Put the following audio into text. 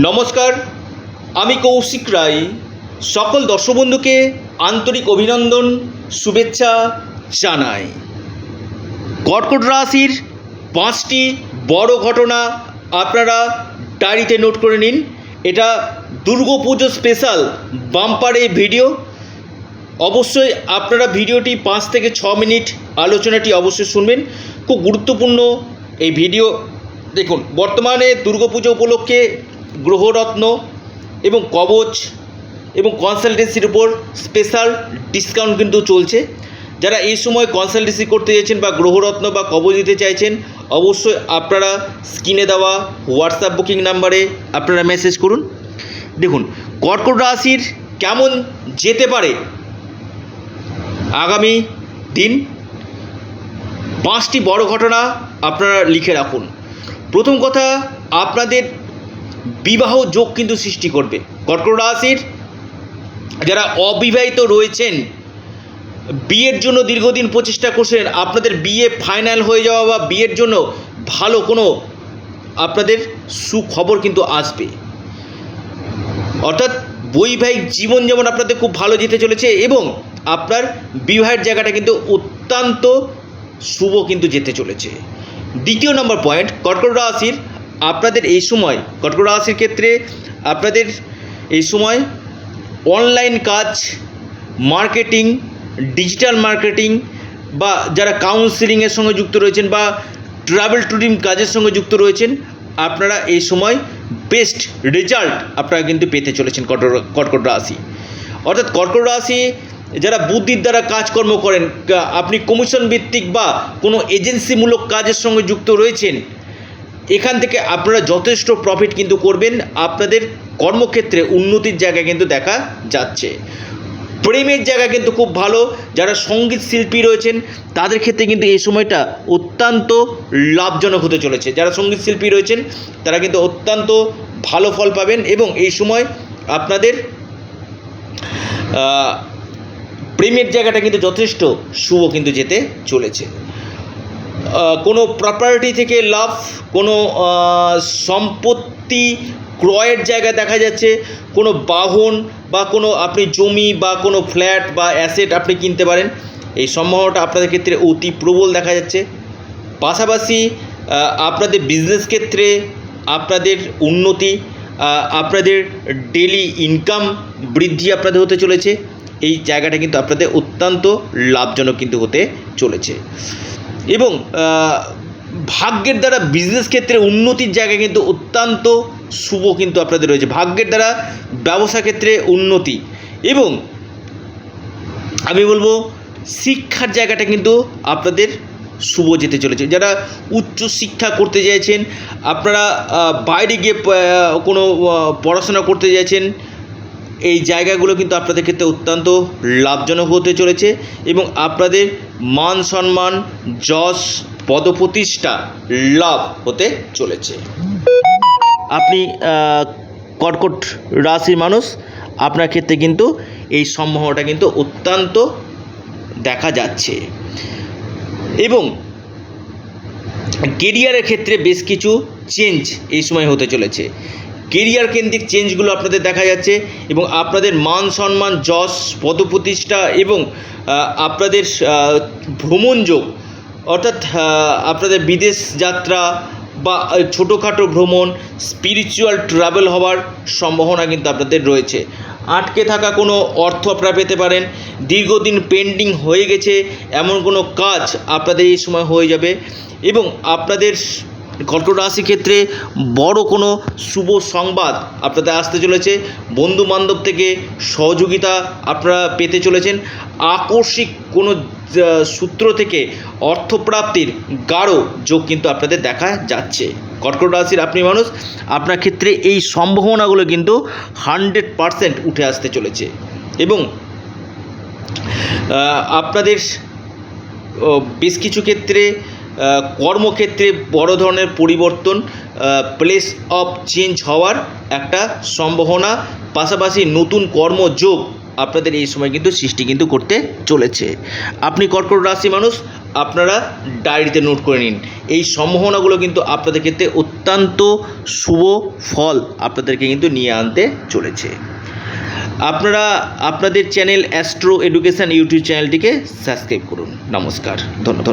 নমস্কার, আমি কৌশিক রায়। সকল দর্শক বন্ধুকে আন্তরিক অভিনন্দন, শুভেচ্ছা জানাই। কর্কট রাশির পাঁচটি বড় ঘটনা আপনারা ডায়েরিতে নোট করে নিন। এটা দুর্গাপুজো স্পেশাল বাম্পারে ভিডিও। অবশ্যই আপনারা ভিডিওটি পাঁচ থেকে ছ মিনিট আলোচনাটি অবশ্যই শুনবেন। খুব গুরুত্বপূর্ণ এই ভিডিও। দেখুন, বর্তমানে দুর্গাপুজো উপলক্ষে গ্রহরত্ন এবং কবচ এবং কনসালটেন্সির উপর স্পেশাল ডিসকাউন্ট কিন্তু চলছে। যারা এই সময় কনসালটেন্সি করতে চাইছেন বা গ্রহরত্ন বা কবচ দিতে চাইছেন, অবশ্যই আপনারা স্ক্রিনে দেওয়া হোয়াটসঅ্যাপ বুকিং নাম্বারে আপনারা মেসেজ করুন। দেখুন, কর্কট রাশির কেমন যেতে পারে আগামী দিন? পাঁচটি বড় ঘটনা আপনারা লিখে রাখুন। প্রথম কথা, আপনাদের বিবাহ যোগ কিন্তু সৃষ্টি করবে। কর্কট রাশির যারা অবিবাহিত রয়েছেন, বিয়ের জন্য দীর্ঘদিন প্রচেষ্টা করছেন, আপনাদের বিয়ে ফাইনাল হয়ে যাওয়া বা বিয়ের জন্য ভালো কোনো আপনাদের সুখবর কিন্তু আসবে। অর্থাৎ বৈবাহিক জীবন যেমন আপনাদের খুব ভালো যেতে চলেছে এবং আপনার বিবাহের জায়গাটা কিন্তু অত্যন্ত শুভ কিন্তু যেতে চলেছে। দ্বিতীয় নম্বর পয়েন্ট কর্কট রাশির আপনাদের এই সময় কর্কট রাশির ক্ষেত্রে আপনাদের এই সময় অনলাইন কাজ মার্কেটিং ডিজিটাল মার্কেটিং বা যারা কাউন্সিলিংয়ের সঙ্গে যুক্ত রয়েছেন বা ট্রাভেল ট্যুরিং কাজের সঙ্গে যুক্ত রয়েছেন, আপনারা এই সময় বেস্ট রেজাল্ট আপনারা কিন্তু পেতে চলেছেন কর্কট রাশি। অর্থাৎ কর্কট রাশি যারা বুদ্ধির দ্বারা কাজকর্ম করেন আপনি কমিশন ভিত্তিক বা কোনো এজেন্সিমূলক কাজের সঙ্গে যুক্ত রয়েছেন এখান থেকে আপনারা যথেষ্ট প্রফিট কিন্তু করবেন। আপনাদের কর্মক্ষেত্রে উন্নতির জায়গা কিন্তু দেখা যাচ্ছে। প্রেমের জায়গা কিন্তু খুব ভালো। যারা সংগীত শিল্পী রয়েছেন, তাদের ক্ষেত্রে কিন্তু এই সময়টা অত্যন্ত লাভজনক হতে চলেছে। যারা সংগীত শিল্পী রয়েছেন, তারা কিন্তু অত্যন্ত ভালো ফল পাবেন এবং এই সময় আপনাদের প্রেমের জায়গাটা কিন্তু যথেষ্ট শুভ কিন্তু যেতে চলেছে। কোনো প্রপার্টি থেকে লাভ, কোনো সম্পত্তি ক্রয়ের জায়গা দেখা যাচ্ছে, কোনো বাহন বা কোনো আপনি জমি বা কোনো ফ্ল্যাট বা অ্যাসেট আপনি কিনতে পারেন, এই সম্ভাবনাটা আপনাদের ক্ষেত্রে অতি প্রবল দেখা যাচ্ছে। পাশাপাশি আপনাদের বিজনেস ক্ষেত্রে আপনাদের উন্নতি আপনাদের ডেলি ইনকাম বৃদ্ধি আপনাদের হতে চলেছে। এই জায়গাটা কিন্তু আপনাদের অত্যন্ত লাভজনক কিন্তু হতে চলেছে। এবং ভাগ্যের দ্বারা বিজনেস ক্ষেত্রে উন্নতির জায়গা কিন্তু অত্যন্ত শুভ কিন্তু আপনাদের রয়েছে। ভাগ্যের দ্বারা ব্যবসা ক্ষেত্রে উন্নতি। এবং আমি বলব, শিক্ষার জায়গাটা কিন্তু আপনাদের শুভ যেতে চলেছে। যারা উচ্চ শিক্ষা করতে চাইছেন, আপনারা বাইরে গিয়ে কোনো পড়াশোনা করতে চাইছেন, এই জায়গাগুলো কিন্তু আপনাদের ক্ষেত্রে অত্যন্ত লাভজনক হতে চলেছে এবং আপনাদের মান সম্মান, যশ, পদপ্রতিষ্ঠা, লাভ হতে চলেছে। আপনি কর্কট রাশির মানুষ, আপনার ক্ষেত্রে কিন্তু এই সম্ভাবনাটা কিন্তু অত্যন্ত দেখা যাচ্ছে। এবং কেরিয়ারের ক্ষেত্রে বেশ কিছু চেঞ্জ এই সময় হতে চলেছে। কেরিয়ার কেন্দ্রিক চেঞ্জগুলো আপনাদের দেখা যাচ্ছে এবং আপনাদের মান সম্মান যশ পদপ্রতিষ্ঠা এবং আপনাদের আহ, ভ্রমণ যোগ অর্থাৎ আপনাদের বিদেশ যাত্রা বা ছোটোখাটো ভ্রমণ স্পিরিচুয়াল ট্রাভেল হওয়ার সম্ভাবনা কিন্তু আপনাদের রয়েছে। আটকে থাকা কোনো অর্থ আপনারা পেতে পারেন। দীর্ঘদিন পেন্ডিং হয়ে গেছে এমন কোনো কাজ আপনাদের এই সময় হয়ে যাবে এবং আপনাদের কর্কট রাশি ক্ষেত্রে বড় কোনো শুভ সংবাদ আপনাদের আসতে চলেছে। বন্ধু বান্ধব থেকে সহযোগিতা আপনারা পেতে চলেছেন। আকস্মিক কোনো সূত্র থেকে অর্থপ্রাপ্তির গাঢ় যোগ কিন্তু আপনাদের দেখা যাচ্ছে। কর্কট রাশির আপনি মানুষ, আপনার ক্ষেত্রে এই সম্ভাবনাগুলো কিন্তু হান্ড্রেড পারসেন্ট উঠে আসতে চলেছে। এবং আপনাদের বেশ কিছু ক্ষেত্রে কর্মক্ষেত্রে বড় ধরনের পরিবর্তন প্লেস অফ চেঞ্জ হওয়ার একটা সম্ভাবনা, পাশাপাশি নতুন কর্মযোগ আপনাদের এই সময় কিন্তু সৃষ্টি কিন্তু করতে চলেছে। আপনি কর্কট রাশি মানুষ, আপনারা ডায়েরিতে নোট করে নিন। এই সম্ভাবনাগুলো কিন্তু আপনাদের ক্ষেত্রে অত্যন্ত শুভ ফল আপনাদেরকে কিন্তু নিয়ে আনতে চলেছে। আপনারা আপনাদের চ্যানেল অ্যাস্ট্রো এডুকেশান ইউটিউব চ্যানেলটিকে সাবস্ক্রাইব করুন। নমস্কার। ধন্যবাদ।